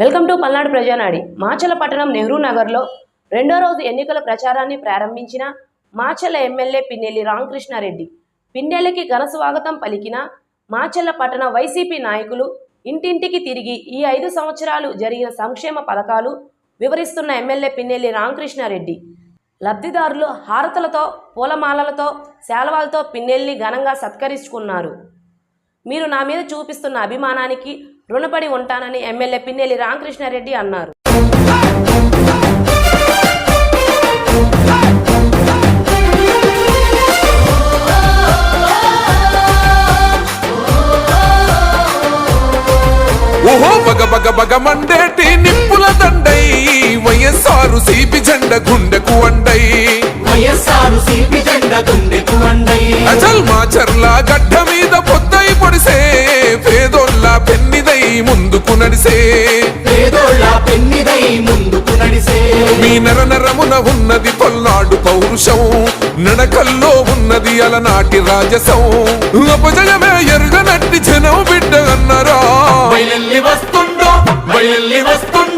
Welcome to Palnadu Prajanadi. Macherla పట్టణం నెహ్రూ నగర్లో రెండో రోజు ఎన్నికల ప్రచారాన్ని ప్రారంభించిన మాచల ఎమ్మెల్యే పిన్నెల్లి రామకృష్ణారెడ్డి. పిన్నెల్లికి ఘన స్వాగతం పలికిన మాచల పట్టణ వైసీపీ నాయకులు ఇంటింటికి తిరిగి ఈ ఐదు సంవత్సరాలు జరిగిన సంక్షేమ పథకాలు వివరిస్తున్న ఎమ్మెల్యే పిన్నెల్లి రామకృష్ణారెడ్డి. లబ్ధిదారులు హారతులతో పూలమాలలతో శాల్వాలతో పిన్నెల్లి ఘనంగా సత్కరించుకున్నారు. మీరు నా మీద చూపిస్తున్న అభిమానానికి రుణపడి ఉంటానని ఎమ్మెల్యే పిన్నెల్లి రామకృష్ణారెడ్డి అన్నారు. ఓహో బగ బగ బగ మండేటి నిప్పుల దండై వైఎస్ఆరు సిపి జెండ గుండెకు అండై. వైఎస్ఆర్ సిపి జెండ గుండెకు అండై. అచల్ మాచర్ల గడ్డ మీద పొద్దై పొడిసే ముందుకు నడిసే పేదోళ్ళ పెన్నిదై ముందుకు నడిసే మీ నర నరమున ఉన్నది పల్నాడు పౌరుషం. నడకల్లో ఉన్నది అలనాటి రాజసం. అపజయమే ఎరుగనట్టి జనం బిడ్డ అన్నరా. వస్తుండో వస్తుండో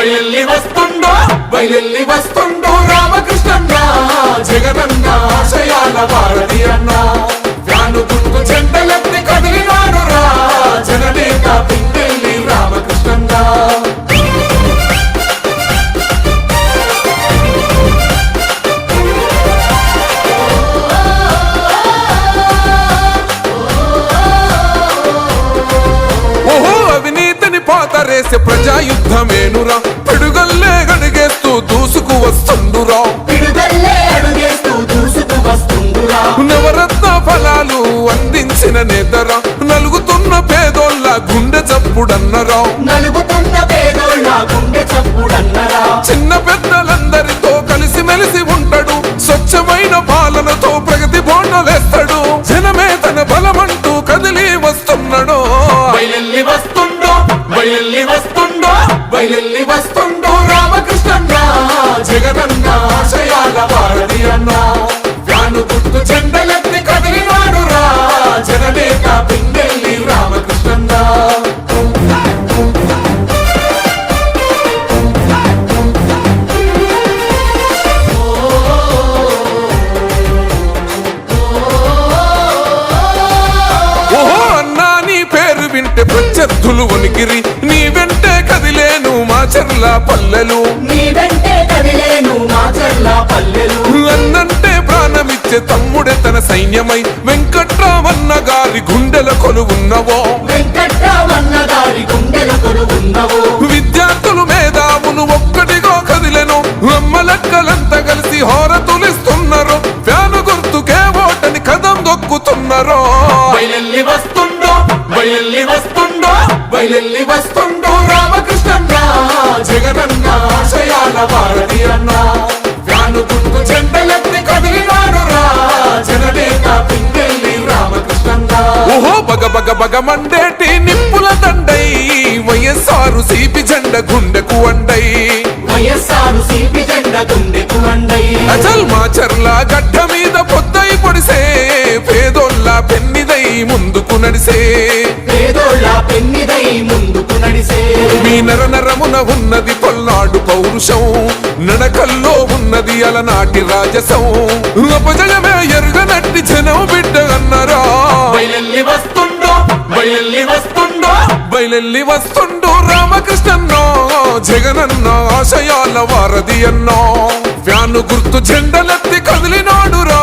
బయలెల్లి వస్తుండో బయలెల్లి వస్తుండో రామకృష్ణ జగదన్న ప్రజాయుద్ధమేనురా పిడుగల్లే గడిగేస్తూ దూసుకు వస్తుండురా. నవరత్న ఫలాలు అందించిన నేతరా. నలుగుతున్న పేదోళ్ళ గుండె చప్పుడన్నరా. చిన్న పెద్దలందరితో కలిసి మెలిసి ఉంటాడు స్వచ్ఛమైన పాలనతో బయలెల్లి వస్తుండో రామకృష్ణన్న జగనన్న ఆశయాల వారధి అన్న. వ్యాను గుర్తు చెండలెత్తి కదిలినాడు రా జననేత పిండెల్లి రామకృష్ణన్న. ఓహో అన్నా నీ పేరు వింటే ప్రత్యర్థులు వణికిరి నీ వెంట చెర్ల పల్లెలు. నీ వెంటే కదిలేను మా చర్ల పల్లెలు. అన్నంటే ప్రాణమిచ్చే తమ్ముడే తన సైన్యమై. వెంకట్రామన్న గారి గుండెల కొలువున్నవో. వెంకట్రామన్న గారి గుండెల కొలువున్నవు. విద్యార్థులు మేధావులు ఒక్కటిగా కదిలెను. అమ్మలక్కలంతా కలిసి హోరతులిస్తున్నారు. ఫ్యాను గుర్తుకే ఓటని కదం దొక్కుతున్నారు. వస్తుండో వస్తుండో వస్తుండో. జగనన్న ఆశయాల వారధి అన్న. వ్యాను గుర్తు చెండలెత్తి కదిలినాడు రా. జననేత పిండెల్లి రామకృష్ణన్న. ఓహో బగ బగ బగ మండేటి నిప్పుల దండై వైఎస్ఆరు సిపి జెండ గుండెకు అండై. వైఎస్ఆర్ సిపి జెండ గుండెకు అండై. అచల్ మాచర్ల గడ్డ మీద పొద్దై పొడిసే పేదోళ్ళ పెన్నిదై ముందుకు నడిసే. నరమున ఉన్నది పల్నాడు పౌరుషం. నడకల్లో ఉన్నది అలనాటి రాజసం. అపజయమే ఎరుగనట్టి జనం బిడ్డ అన్నరా. బయలెల్లి వస్తుండో బయలెల్లి వస్తుండో. బయలెల్లి వస్తుండు రామకృష్ణన్నో జగనన్న ఆశయాల వారధి అన్నో. ఫ్యాను గుర్తు జెండలెత్తి కదిలినాడు రా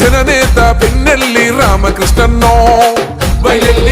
జననేత పిన్నెల్లి రామకృష్ణన్నో. బయలెల్లి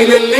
వస్తుండో